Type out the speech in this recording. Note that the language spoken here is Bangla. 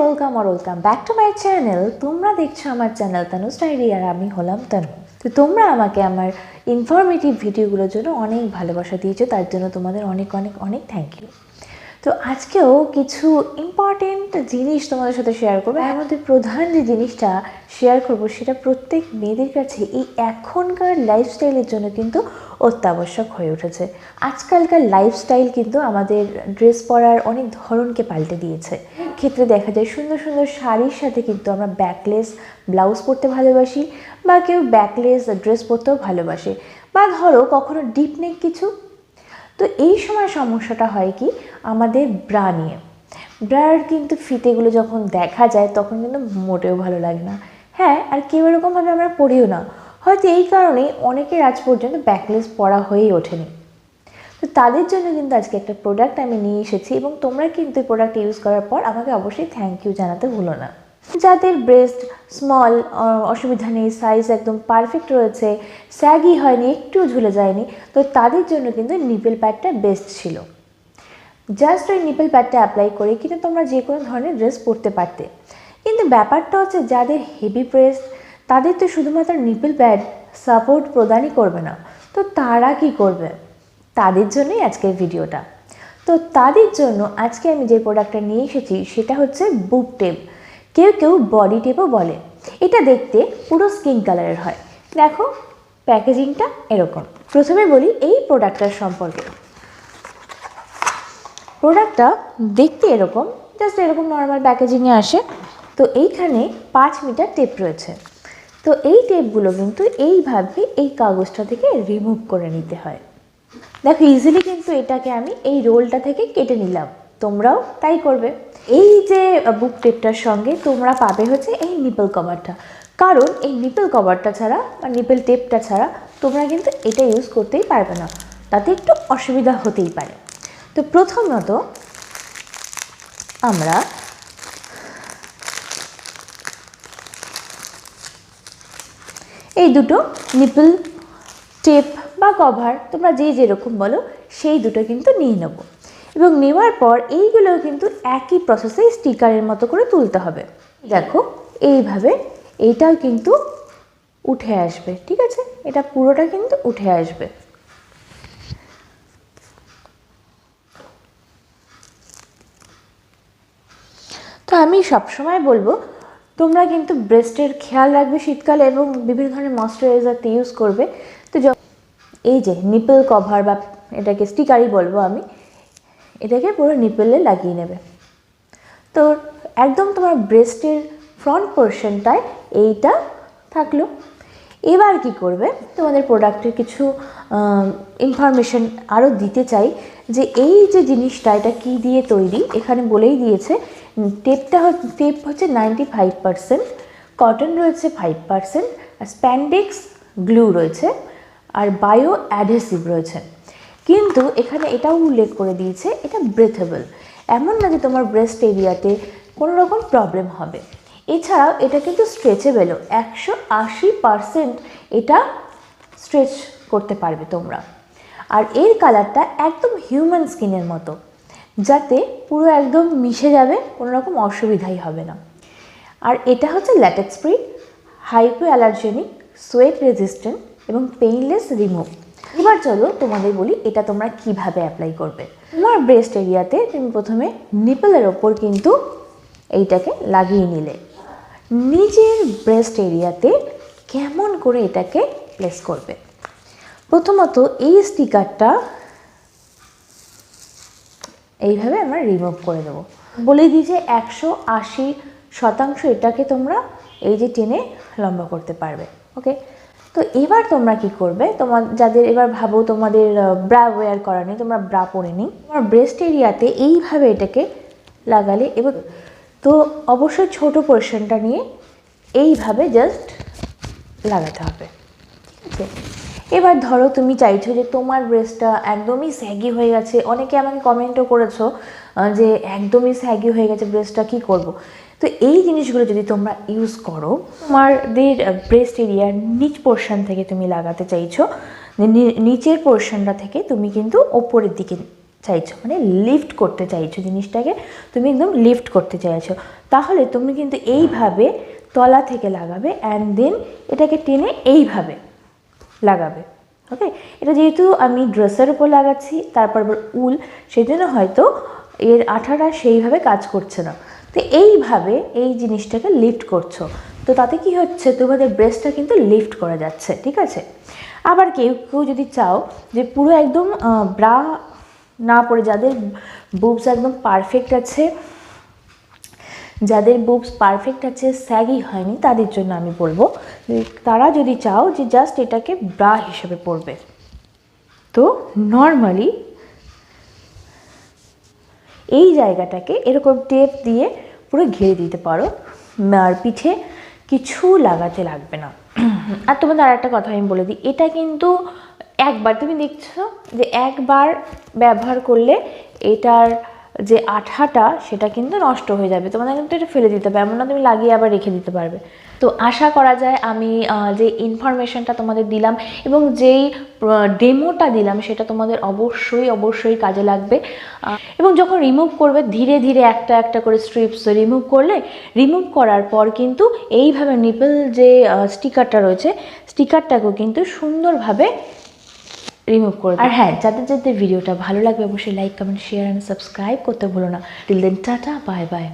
Welcome R welcome back to my channel তোমরা দেখছ আমার চ্যানেল তানু স্টাইরি আর আমি হলাম তানু তো তোমরা আমাকে আমার ইনফরমেটিভ ভিডিওগুলোর জন্য অনেক ভালোবাসা দিয়েছ, তার জন্য তোমাদের অনেক অনেক অনেক থ্যাংক ইউ তো আজকেও কিছু ইম্পর্টেন্ট জিনিস তোমাদের সাথে শেয়ার করব। এর মধ্যে প্রধান যে জিনিসটা শেয়ার করব, সেটা প্রত্যেক মেয়েদের কাছে এই এখনকার লাইফস্টাইলের জন্য কিন্তু অত্যাবশ্যক হয়ে উঠেছে। আজকালকার লাইফস্টাইল কিন্তু আমাদের ড্রেস পরার অনেক ধরনকে পাল্টে দিয়েছে। ক্ষেত্রে দেখা যায় সুন্দর সুন্দর শাড়ির সাথে কিন্তু আমরা ব্যাকলেস, ব্লাউজ পরতে ভালোবাসি বা কেউ ব্যাকলেস ড্রেস পরতেও ভালোবাসে। বা ধরো কখনো ডিপ নেক কিছু। তো এই সময় সমস্যাটা হয় কি? আমাদের ব্রা নিয়ে। ব্রার কিন্তু ফিতেগুলো যখন দেখা যায় তখন কিন্তু মোটেও ভালো লাগে না। হ্যাঁ আর কেউ এরকমভাবে আমরা পড়িও না। হয়তো এই কারণে অনেকের আজ পর্যন্ত ব্যাকলেস পরা হয়েই ওঠেনি। তো তাদের জন্য কিন্তু আজকে একটা প্রোডাক্ট আমি নিয়ে এসেছি এবং তোমরা কিন্তু এই প্রোডাক্ট ইউজ করার পর আমাকে অবশ্যই থ্যাংক ইউ জানাতে ভুলো না। যাদের ব্রেস্ট স্মল অসুবিধা নেই সাইজ একদম পারফেক্ট রয়েছে স্যাগি হয়নি, একটু ঝুলে যায়নি, তো তাদের জন্য কিন্তু নিপেল প্যাডটা বেস্ট ছিল। জাস্ট ওই নিপেল প্যাডটা অ্যাপ্লাই করে কিন্তু তোমরা যে কোনো ধরনের ড্রেস পরতে পারতে। কিন্তু ব্যাপারটা হচ্ছে যাদের হেভি ব্রেস্ট তাদের তো শুধুমাত্র নিপেল প্যাড সাপোর্ট প্রদানই করবে না। তো তারা কি করবে? তাদের জন্যই আজকের ভিডিওটা। তো তাদের জন্য আজকে আমি যে প্রোডাক্টটা নিয়ে এসেছি, সেটা হচ্ছে বুক টেপ কেউ কেউ বডি টেপও বলে। এটা দেখতে পুরো স্কিন কালারের হয়। দেখো প্যাকেজিংটা এরকম। প্রথমে বলি এই প্রোডাক্টটার সম্পর্কে। প্রোডাক্টটা দেখতে এরকম জাস্ট এরকম নর্মাল প্যাকেজিংয়ে আসে। তো এইখানে পাঁচ মিটার টেপ রয়েছে। তো এই টেপগুলো কিন্তু এইভাবে এই কাগজটা থেকে রিমুভ করে নিতে হয়। দেখো ইজিলি কিন্তু এটাকে আমি এই রোলটা থেকে কেটে নিলাম। তোমরাও তাই করবে। এই যে বুক টেপটার সঙ্গে তোমরা পাবে হচ্ছে এই নিপল কভারটা কারণ এই নিপল কভারটা ছাড়া বা নিপল টেপটা ছাড়া তোমরা কিন্তু এটা ইউজ করতেই পারবে না। তাতে একটু অসুবিধা হতেই পারে। তো প্রথমত আমরা এই দুটো নিপল টেপ বা কভার তোমরা যে যেরকম বলো, সেই দুটো কিন্তু নিয়ে নেব। এবং নেওয়ার পর এইগুলো কিন্তু একই প্রসেসে স্টিকারের মতো করে তুলতে হবে। দেখো, এইভাবে এইটাও কিন্তু উঠে আসবে, ঠিক আছে? এটা পুরোটা কিন্তু উঠে আসবে। তো আমি সবসময় বলব, তোমরা কিন্তু ব্রেস্টের খেয়াল রাখবে শীতকালে এবং বিভিন্ন ধরনের ময়শ্চারাইজার ইউজ করবে। এই যে নিপল কভার বা এটাকে স্টিকারই বলব আমি, এটাকে পুরো নিপলে লাগিয়ে নেবে। তো একদম তোমার ব্রেস্টের ফ্রন্ট পোর্শনটায় এইটা থাকল। এবার কি করবে, তোমাদের প্রোডাক্টের কিছু ইনফরমেশন আরও দিতে চাই যে এই যে জিনিসটা, এটা কী দিয়ে তৈরি? এখানে বলেই দিয়েছে টেপটা টেপ হচ্ছে নাইনটি ফাইভ পার্সেন্ট কটন রয়েছে ফাইভ পার্সেন্ট আর স্প্যান্ডেক্স গ্লু রয়েছে আর বায়ো অ্যাডহেসিভ রয়েছে। কিন্তু এখানে এটাও উল্লেখ করে দিয়েছে, এটা ব্রেথেবল এমন না যে তোমার ব্রেস্ট এরিয়াতে কোনো রকম প্রবলেম হবে। এছাড়াও এটা কিন্তু স্ট্রেচেবেলও একশো আশি পারসেন্ট এটা স্ট্রেচ করতে পারবে তোমরা। আর এর কালারটা একদম হিউম্যান স্কিনের মতো, যাতে পুরো একদম মিশে যাবে, কোনো রকম অসুবিধাই হবে না। আর এটা হচ্ছে latex free hypoallergenic sweat resistant এবং পেইনলেস রিমুভ এবার চলো তোমাদের বলি এটা তোমরা কীভাবে অ্যাপ্লাই করবে। তোমার ব্রেস্ট এরিয়াতে তুমি প্রথমে নিপলের ওপর কিন্তু এইটাকে লাগিয়ে নিলে। নিজের ব্রেস্ট এরিয়াতে কেমন করে এটাকে প্লেস করবে। প্রথমত এই স্টিকারটা এইভাবে আমরা রিমুভ করে দেবো। বলে দিই যে একশো আশি শতাংশ এটাকে তোমরা এই যে টেনে লম্বা করতে পারবে। ওকে তো এবার তোমরা কি করবে? তোমার যাদের এবার ভাবো তোমাদের ব্রা ওয়্যার করা নেই, তোমরা ব্রা পরে নিই তোমার ব্রেস্ট এরিয়াতে এইভাবে এটাকে লাগালে এবং তো অবশ্যই ছোট পোর্শনটা নিয়ে এইভাবে জাস্ট লাগাতে হবে, ঠিক আছে? এবার ধরো তুমি চাইছো যে তোমার ব্রেস্টটা একদমই স্যাগি হয়ে গেছে। অনেকে আমাকে কমেন্টও করেছ যে একদমই স্যাগি হয়ে গেছে ব্রেস্টটা কি করব? তো এই জিনিসগুলো যদি তোমরা ইউজ করো, তোমাদের ব্রেস্ট এরিয়ার নিচ পোর্শন থেকে তুমি লাগাতে চাইছো নিচের পোর্শনটা থেকে তুমি কিন্তু ওপরের দিকে চাইছো মানে লিফট করতে চাইছো জিনিসটাকে, তুমি একদম লিফট করতে চাইছো। তাহলে তুমি কিন্তু এইভাবে তলা থেকে লাগাবে অ্যান্ড দেন এটাকে টেনে এইভাবে লাগাবে ওকে এটা যেহেতু আমি ড্রেসের উপর লাগাচ্ছি, তারপর উল সেই জন্য হয়তো এর আঠাটা সেইভাবে কাজ করছে না। তো এইভাবে এই জিনিসটাকে লিফট করছ। তো তাতে কি হচ্ছে? তোমাদের ব্রেস্টটা কিন্তু লিফট করা যাচ্ছে, ঠিক আছে? আবার কেউ কেউ যদি চাও যে পুরো একদম ব্রা না পড়ে যাদের বুবস একদম পারফেক্ট আছে, যাদের বুবস পারফেক্ট আছে স্যাগি হয়নি, তাদের জন্য আমি বলব তারা যদি চাও যে জাস্ট এটাকে ব্রা হিসেবে পরবে। তো নর্মালি এই জায়গাটাকে এরকম টেপ দিয়ে পুরো ঘিরে দিতে পারো। আর পিঠে কিছু লাগাতে লাগবে না। আর তোমাদের আর একটা কথা আমি বলে দিই, এটা কিন্তু একবার, তুমি দেখছ যে একবার ব্যবহার করলে এটার যে আঠাটা, সেটা কিন্তু নষ্ট হয়ে যাবে। তোমাদের কিন্তু এটা ফেলে দিতে হবে, এমন না তুমি লাগিয়ে আবার রেখে দিতে পারবে। তো আশা করা যায় আমি যে ইনফরমেশনটা তোমাদের দিলাম এবং যেই ডেমোটা দিলাম, সেটা তোমাদের অবশ্যই অবশ্যই কাজে লাগবে। এবং যখন রিমুভ করবে, ধীরে ধীরে একটা একটা করে স্ট্রিপস রিমুভ করলে রিমুভ করার পর কিন্তু এইভাবে নিপল যে স্টিকারটা রয়েছে স্টিকারটাকেও কিন্তু সুন্দরভাবে রিমুভ করে আর হ্যাঁ যাদের যাদের ভিডিওটা ভালো লাগবে অবশ্যই like comment share and subscribe করতে ভুলো না। Till then tata bye bye